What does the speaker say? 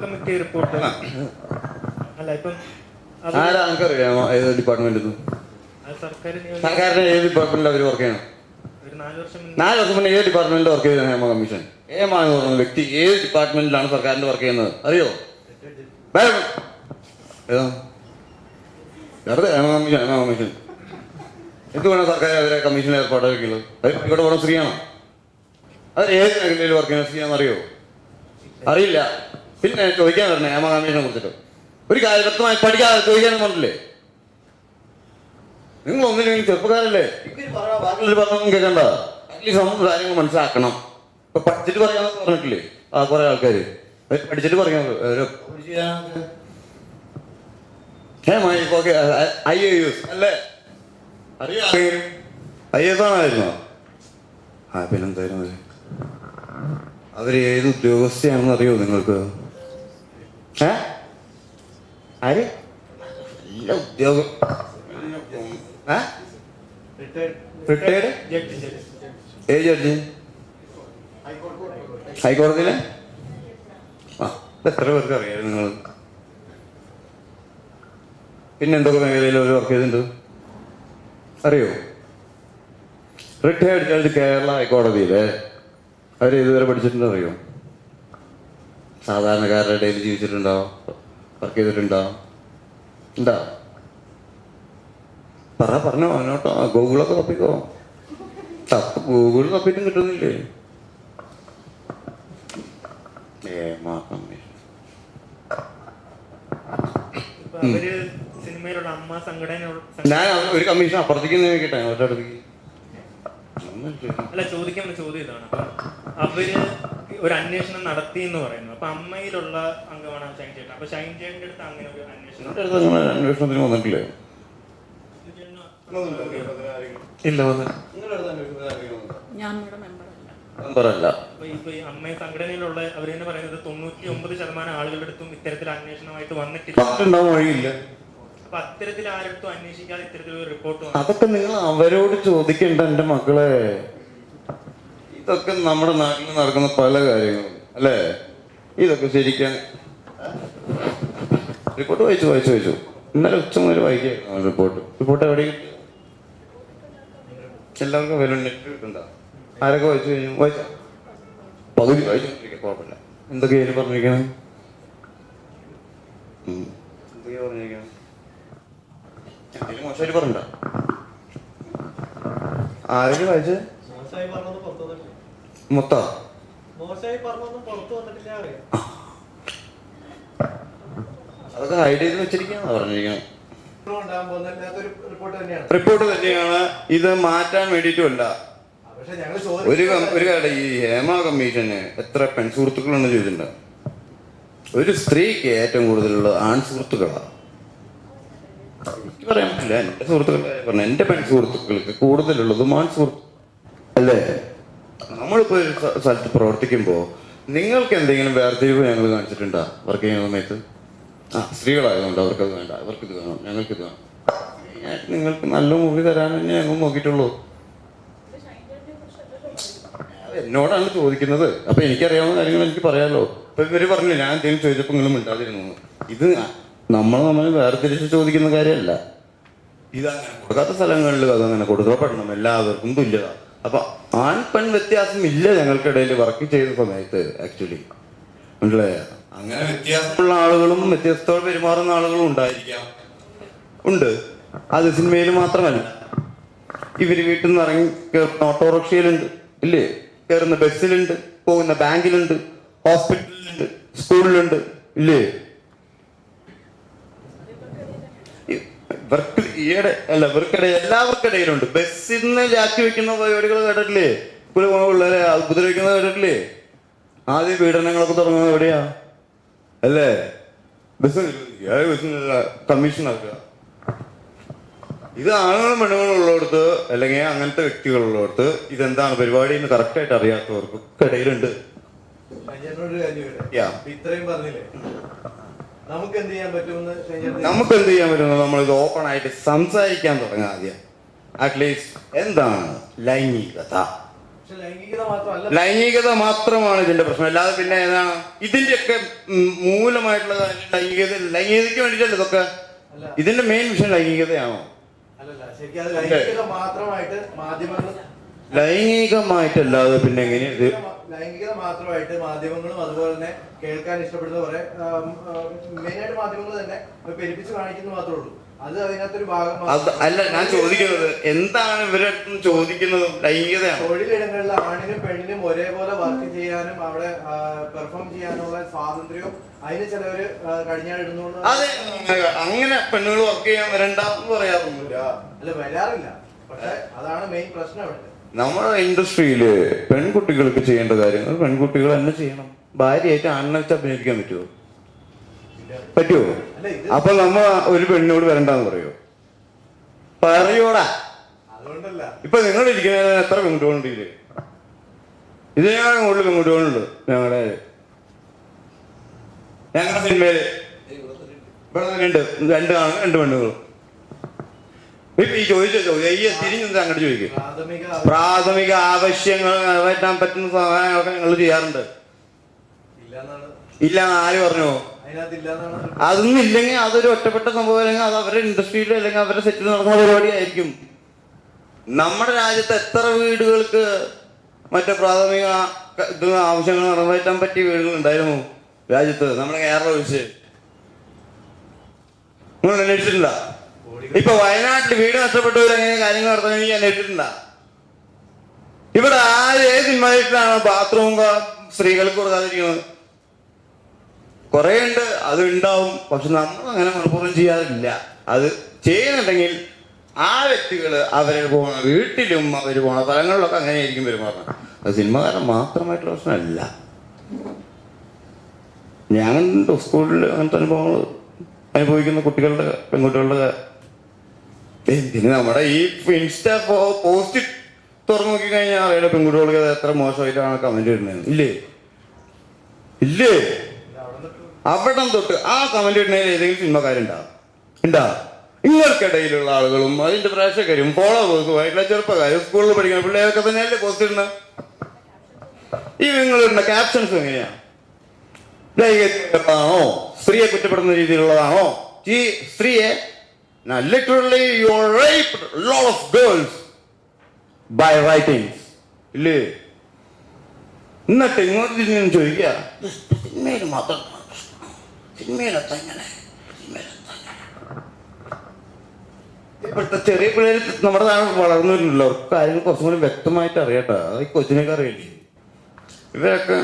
Committee report അല്ല ഇപ്പം ആരാ എനിക്കറിയാമോ ഏത് ഡിപ്പാർട്ട്മെന്റിൽ സർക്കാർ സർക്കാരിന്റെ ഏത് ഡിപ്പാർട്ട്മെന്റിൽ അവർ വർക്ക് ചെയ്യണം? നാല് വർഷം മുന്നേ. ഏത് ഡിപ്പാർട്ട്മെന്റിൽ വർക്ക് ചെയ്ത ഹേമ കമ്മീഷൻ ഹേമ എന്ന് വ്യക്തി ഏത് ഡിപ്പാർട്ട്മെന്റിലാണ് സർക്കാരിന്റെ വർക്ക് ചെയ്യുന്നത്? അറിയോ. ഏതാ? വെറുതെ ഹേമ കമ്മീഷൻ ഹേമ കമ്മീഷൻ എന്തുകൊണ്ടാണ് സർക്കാർ അവരെ കമ്മീഷൻ ഏർപ്പാടാക്കിയുള്ളത് ഇവിടെ പോകണം സ്ത്രീയാണോ അത് ഏത് മേഖലയിൽ വർക്ക് ചെയ്യുന്ന സ്ത്രീയാണെന്ന് അറിയോ അറിയില്ല. പിന്നെ ചോദിക്കാൻ ഞാൻ കമ്മീഷനെ കുറിച്ചിട്ട്. ഒരു കാര്യം വ്യക്തമായി പഠിക്കാതെ ചോദിക്കാനും പറഞ്ഞില്ലേ നിങ്ങൾ ഒന്നിനും ചെറുപ്പക്കാരല്ലേ? ബാക്കിയുള്ളവര് പറഞ്ഞൊന്നും കേൾക്കണ്ട. അറ്റ്ലീസ്റ്റ് നമുക്ക് കാര്യങ്ങൾ മനസ്സിലാക്കണം. ഇപ്പൊ പഠിച്ചിട്ട് പറയാമെന്ന് പറഞ്ഞിട്ടില്ലേ? ആ കുറെ ആൾക്കാര്. പഠിച്ചിട്ട് പറയാം. ഐ എ യൂസ് അല്ലേ? അറിയാം. ഐ എസ് ആണായിരുന്നോ? ആ പിന്നെന്തായിരുന്നു അവർ ഏത് ഉദ്യോഗസ്ഥയാണെന്ന് അറിയോ നിങ്ങൾക്ക്? ആര്? ഉദ്യോഗം. റിട്ടയർഡ്? ജഡ്ജി? ഹൈക്കോടതിയിലെ? ആ എത്ര പേർക്ക് അറിയാം നിങ്ങൾ? പിന്നെ എന്തൊക്കെ മേഖലയിൽ അവർ വർക്ക് ചെയ്തിട്ടുണ്ട്? അറിയോ? റിട്ടയർഡ് ജഡ്ജ് കേരള ഹൈക്കോടതിയിൽ അവർ ഇതുവരെ പഠിച്ചിട്ടുണ്ടോ അറിയോ? സാധാരണക്കാരുടെ ഇടയിൽ ജീവിച്ചിട്ടുണ്ടോ? വർക്ക് ചെയ്തിട്ടുണ്ടോ? എന്താ പറ പറഞ്ഞോ അതിനോട്ടോ. ഗൂഗിളൊക്കെ തപ്പിക്കോ തപ്പ് ഗൂഗിൾ തപ്പിട്ടും കിട്ടുന്നില്ലേ? ഏമാ കമ്മീഷൻ ഞാൻ ഒരു കമ്മീഷൻ അപ്പുറത്തേക്ക് നോക്കിട്ടെ അവരുടെ അടുത്തേക്ക് അല്ല ചോദിക്കാൻ ചോദ്യം ഇതാണ് അവർ ഒരു അന്വേഷണം നടത്തി എന്ന് പറയുന്നു അപ്പൊ അമ്മയിലുള്ള അംഗമാണ് ഷൈൻ ചേട്ടൻ. അപ്പൊ ഷൈൻ ചേട്ടന്റെ അടുത്ത് അങ്ങനെ ഒരു അന്വേഷണം അന്വേഷണത്തിന് വന്നിട്ടില്ലേ? ഇല്ല ഞാൻ മെമ്പറല്ല അമ്മയെ അപ്പൊ ഇപ്പൊ ഈ അമ്മ സംഘടനയിലുള്ള അവർ തന്നെ പറയുന്നത് തൊണ്ണൂറ്റി ഒമ്പത് ശതമാനം ആളുകളുടെ അടുത്തും ഇത്തരത്തിൽ അന്വേഷണമായിട്ട് വന്നിട്ടില്ല. അത്തരത്തിൽ ആരടുത്തും അന്വേഷിക്കാതെ ഇത്തരത്തിലൊരു റിപ്പോർട്ട് വന്നു. അതൊക്കെ നിങ്ങൾ അവരോട് ചോദിക്കണ്ട എന്റെ മക്കളെ. ഇതൊക്കെ നമ്മുടെ നാട്ടിൽ നടക്കുന്ന പല കാര്യങ്ങളും അല്ലേ? ഇതൊക്കെ ശരിക്കാൻ റിപ്പോർട്ട് വായിച്ചു വായിച്ചു വായിച്ചു. ഇന്നലെ ഉച്ച മുതൽ വായിക്കായിരുന്നു റിപ്പോർട്ട് റിപ്പോർട്ട് എവിടെ? എല്ലാവർക്കും വില നെറ്റ് കിട്ടണ്ട ആരൊക്കെ വായിച്ചു കഴിഞ്ഞു? വായിച്ച? പകുതി വായിച്ചു കുഴപ്പമില്ല. എന്തൊക്കെയാണ് ഇതിന് പറഞ്ഞിരിക്കണം? എന്തൊക്കെയാ പറഞ്ഞിരിക്കണം? എന്തെങ്കിലും മോശമായിട്ട് പറഞ്ഞ ആരെങ്കിലും വായിച്ചേ മോശമായി പറഞ്ഞൊന്നും പുറത്തു വന്നിട്ടില്ല മൊത്ത? അതൊക്കെ ഹൈഡ് ചെയ്ത് വെച്ചിരിക്കുകയാണ് പറഞ്ഞിരിക്കുന്നത് റിപ്പോർട്ട് തന്നെയാണ്. ഇത് മാറ്റാൻ വേണ്ടിയിട്ടുമല്ല. ഞങ്ങൾ ഒരു ഒരു കാര്യം ഈ ഹേമ കമ്മീഷന് എത്ര പെൺസുഹൃത്തുക്കളാണ് ചോദിച്ചിട്ടുണ്ട്. ഒരു സ്ത്രീക്ക് ഏറ്റവും കൂടുതലുള്ള ആൺ സുഹൃത്തുക്കളാണ് എനിക്ക് പറയാൻ പറ്റില്ല. എന്റെ സുഹൃത്തുക്കളെ പറഞ്ഞു എന്റെ പെൺസുഹൃത്തുക്കൾക്ക് കൂടുതലുള്ളത് ആൺ സുഹൃത്തു അല്ലേ? സ്ഥ- സ്ഥലത്ത് പ്രവർത്തിക്കുമ്പോൾ നിങ്ങൾക്ക് എന്തെങ്കിലും വേർതിരിവ് ഞങ്ങൾ കാണിച്ചിട്ടുണ്ടോ? വർക്ക് ചെയ്യുന്ന സമയത്ത്? ആ സ്ത്രീകളായതുകൊണ്ട് അവർക്കത് വേണ്ട. ഇത് വേണം. ഞങ്ങൾക്ക് ഇത് വേണം നിങ്ങൾക്ക് നല്ല മൂവി തരാൻ തന്നെ ഞങ്ങൾ നോക്കിയിട്ടുള്ളൂ. എന്നോടാണ് ചോദിക്കുന്നത്. അപ്പൊ എനിക്കറിയാവുന്ന കാര്യങ്ങൾ എനിക്ക് പറയാലോ. ഇപ്പൊ ഇവർ പറഞ്ഞു ഞാൻ എന്തെങ്കിലും ചോദിച്ചപ്പോ നിങ്ങൾ മിണ്ടാതിരുന്നു ഇത് നമ്മൾ നമ്മൾ വേർതിരിച്ച് ചോദിക്കുന്ന കാര്യമല്ല. ഇതങ്ങനെ കൊടുക്കാത്ത സ്ഥലങ്ങളിൽ അതങ്ങനെ കൊടുക്കപ്പെടണം എല്ലാവർക്കും തുല്യത. അപ്പൊ ആൺ പെൺ വ്യത്യാസം ഇല്ല ഞങ്ങൾക്കിടയിൽ വർക്ക് ചെയ്ത സമയത്ത് ആക്ച്വലി മനസ്സിലായ? അങ്ങനെ വ്യത്യാസമുള്ള ആളുകളും വ്യത്യസ്തമായി പെരുമാറുന്ന ആളുകളും ഉണ്ടായിരിക്കാം. ഉണ്ട്. അത് സിനിമയിൽ മാത്രമല്ല. ഇവർ വീട്ടിൽ നിന്ന് ഇറങ്ങി കയറുന്ന ഓട്ടോറിക്ഷയിലുണ്ട് ഇല്ലേ? കയറുന്ന ബസ്സിലുണ്ട് പോകുന്ന ബാങ്കിലുണ്ട് ഹോസ്പിറ്റലിലുണ്ട് സ്കൂളിലുണ്ട് ഇല്ലേ? ഇവർക്ക് ഈയിടെ അല്ല ഇവർക്കിടെ എല്ലാവർക്കിടയിലുണ്ട്. ബസ്സിൽ നിന്ന് ലാക്കി വെക്കുന്ന പരിപാടികൾ കേട്ടിട്ടില്ലേ? പിള്ളേരെ ഉപദ്രവിക്കുന്നത് കേട്ടിട്ടില്ലേ? ആദ്യം പീഡനങ്ങളൊക്കെ തുടങ്ങുന്നത് എവിടെയാ? അല്ലേ? ബസ് ബസ്സിനുള്ള കമ്മീഷൻ ആക്കുക ഇത് ആണുങ്ങളും പെണ്ണുങ്ങളും ഉള്ളിടത്ത് അല്ലെങ്കിൽ അങ്ങനത്തെ വ്യക്തികളുള്ളിടത്ത് ഇതെന്താണ് പരിപാടി എന്ന് കറക്റ്റ് ആയിട്ട് അറിയാത്തവർക്ക് ഇടയിലുണ്ട്. ഇത്രയും പറഞ്ഞില്ലേ? നമുക്ക് എന്ത് ചെയ്യാൻ പറ്റുമെന്ന് നമ്മൾ ഇത് ഓപ്പൺ ആയിട്ട് സംസാരിക്കാൻ തുടങ്ങാം ആദ്യം. അറ്റ്ലീസ്റ്റ് എന്താണ് ലൈംഗികത? ലൈംഗികത മാത്രമാണ് ഇതിന്റെ പ്രശ്നം. അല്ലാതെ പിന്നെ ഏതാണ്? ഇതിന്റെയൊക്കെ മൂലമായിട്ടുള്ള ലൈംഗികത ലൈംഗികതയ്ക്ക് വേണ്ടിട്ടല്ല ഇതൊക്കെ. ഇതിന്റെ മെയിൻ വിഷയം ലൈംഗികതയാണോ? ലൈംഗികമായിട്ടല്ലാതെ പിന്നെ എങ്ങനെ ഇത് ലൈംഗികത മാത്രമായിട്ട് മാധ്യമങ്ങളും അതുപോലെ തന്നെ കേൾക്കാൻ ഇഷ്ടപ്പെടുന്ന കുറെ മെയിനായിട്ട് മാധ്യമങ്ങൾ തന്നെ പെരുപ്പിച്ച് കാണിക്കുന്നു മാത്രമേ ഉള്ളൂ. അത് അതിനകത്തൊരു ഭാഗം അല്ല ഞാൻ ചോദിക്കുന്നത് എന്താണ് ഇവരുടെ അടുത്ത് ചോദിക്കുന്നത് ലൈംഗികതയാണോ? തൊഴിലിടങ്ങളിൽ ആണിനും പെണ്ണിനും ഒരേപോലെ വർക്ക് ചെയ്യാനും അവിടെ പെർഫോം ചെയ്യാനുള്ള സ്വാതന്ത്ര്യവും അതിന് ചിലവര് കഴിഞ്ഞാൽ അതെ അങ്ങനെ പെണ്ണുകൾ വർക്ക് ചെയ്യാൻ വരണ്ടെന്ന് പറയാറൊന്നുമില്ല. അല്ല വരാറില്ല. പക്ഷെ അതാണ് മെയിൻ പ്രശ്നം അവിടെ. നമ്മുടെ ഇൻഡസ്ട്രിയിൽ പെൺകുട്ടികൾക്ക് ചെയ്യേണ്ട കാര്യങ്ങൾ പെൺകുട്ടികൾ തന്നെ ചെയ്യണം. ഭാര്യയായിട്ട് ആണിനെ വെച്ച് അഭിനയിക്കാൻ പറ്റുമോ പറ്റുമോ അപ്പൊ നമ്മ ഒരു പെണ്ണിനോട് വരണ്ടെന്ന് പറയോ? പറയോടാ. ഇപ്പൊ നിങ്ങൾ ഇരിക്കുന്ന എത്ര പെൺകുട്ടികളുണ്ട് ഇതിൽ? ഇതിനേക്കാളും കൂടുതൽ പെൺകുട്ടികളുണ്ട് ഞങ്ങളുടെ ഞങ്ങളുടെ സിനിമയിൽ. ഇവിടെ രണ്ട് രണ്ട് ആണ് രണ്ട് ഇപ്പൊ ഈ ചോദിച്ച ചോദ്യം ഈ തിരിഞ്ഞിട്ട് അങ്ങോട്ട് ചോദിക്കും? പ്രാഥമിക ആവശ്യങ്ങൾ നിറവേറ്റാൻ പറ്റുന്ന സഹായമൊക്കെ ഞങ്ങൾ ചെയ്യാറുണ്ട്. ഇല്ല ആര് പറഞ്ഞു? അതൊന്നും ഇല്ലെങ്കിൽ അതൊരു ഒറ്റപ്പെട്ട സംഭവം അല്ലെങ്കിൽ അത് അവരുടെ ഇൻഡസ്ട്രിയിൽ അല്ലെങ്കിൽ അവരുടെ സെറ്റിൽ നടക്കുന്ന പരിപാടിയായിരിക്കും നമ്മുടെ രാജ്യത്ത് എത്ര വീടുകൾക്ക് മറ്റേ പ്രാഥമിക ഇത് ആവശ്യങ്ങൾ നിറവേറ്റാൻ പറ്റിയ വീടുകൾ ഉണ്ടായിരുന്നു രാജ്യത്ത്? നമ്മുടെ കേരളം ഒഴിച്ച്. നിങ്ങൾ അന്വേഷിച്ചിട്ടുണ്ട? ഇപ്പൊ വയനാട്ടിൽ വീട് നഷ്ടപ്പെട്ടവർ എങ്ങനെ കാര്യങ്ങൾ നടത്തുന്നത് എനിക്ക് അന്വേഷിച്ചിട്ടുണ്ട ഇവിടെ ആര് ഏത് ഇൻവൈറ്റിലാണ് ബാത്റൂം സ്ത്രീകൾക്ക് കൊടുക്കാതിരിക്കുന്നത്? കുറെ ഉണ്ട് അത് ഉണ്ടാവും. പക്ഷെ നമ്മൾ അങ്ങനെ മനഃപൂർവം ചെയ്യാറില്ല. അത് ചെയ്യുന്നുണ്ടെങ്കിൽ ആ വ്യക്തികൾ അവരെ പോണ വീട്ടിലും അവർ പോണ സ്ഥലങ്ങളിലൊക്കെ അങ്ങനെ ആയിരിക്കും പെരുമാറുന്നത് അത് സിനിമകാരൻ മാത്രമായിട്ടുള്ള പ്രശ്നമല്ല. ഞാൻ സ്കൂളിൽ അങ്ങനത്തെ അനുഭവങ്ങൾ അനുഭവിക്കുന്ന കുട്ടികളുടെ പെൺകുട്ടികളുടെ പിന്നെ നമ്മുടെ ഈ ഇൻസ്റ്റാ പോസ്റ്റ് തുറന്നു നോക്കി കഴിഞ്ഞാൽ അറിയാലോ പെൺകുട്ടികൾക്ക് എത്ര മോശമായിട്ടാണ് കമന്റ് ഇടുന്നത്. ഇല്ലേ? ഇല്ലേ? അവിടെ തൊട്ട് ആ കമന്റ് ഇടുന്നതിൽ ഏതെങ്കിലും സിനിമക്കാരുണ്ടാവും ഉണ്ടാ? നിങ്ങൾക്കിടയിലുള്ള ആളുകളും അതിന്റെ പ്രേക്ഷകരും ഫോളോവേഴ്സും ആയിട്ടുള്ള ചെറുപ്പക്കാരും സ്കൂളിൽ പഠിക്കുന്ന പിള്ളേരൊക്കെ തന്നെയല്ലേ പോസ്റ്റ് ഇടുന്ന ഈ നിങ്ങൾ ഇടുന്ന ക്യാപ്ഷൻസ് എങ്ങനെയാ? ലൈംഗികമാണോ സ്ത്രീയെ കുറ്റപ്പെടുന്ന രീതിയിലുള്ളതാണോ? ഈ സ്ത്രീയെ literally you rape lot of girls by writings ഇല്ലേ? എന്നിട്ട് ഇങ്ങോട്ട് തിരിഞ്ഞു ചോദിക്കുക സിനിമയിൽ മാത്രം സിനിമയിലെത്താ ഇങ്ങനെ ഇപ്പോഴത്തെ ചെറിയ പിള്ളേർ നമ്മുടെ നാട് വളർന്നു വരുന്നില്ല അവർക്ക് കാര്യങ്ങൾ കുറച്ചും കൂടി വ്യക്തമായിട്ട് അറിയട്ടെ. അത് കൊച്ചിനൊക്കെ അറിയില്ലേ? ഇവരൊക്കെ.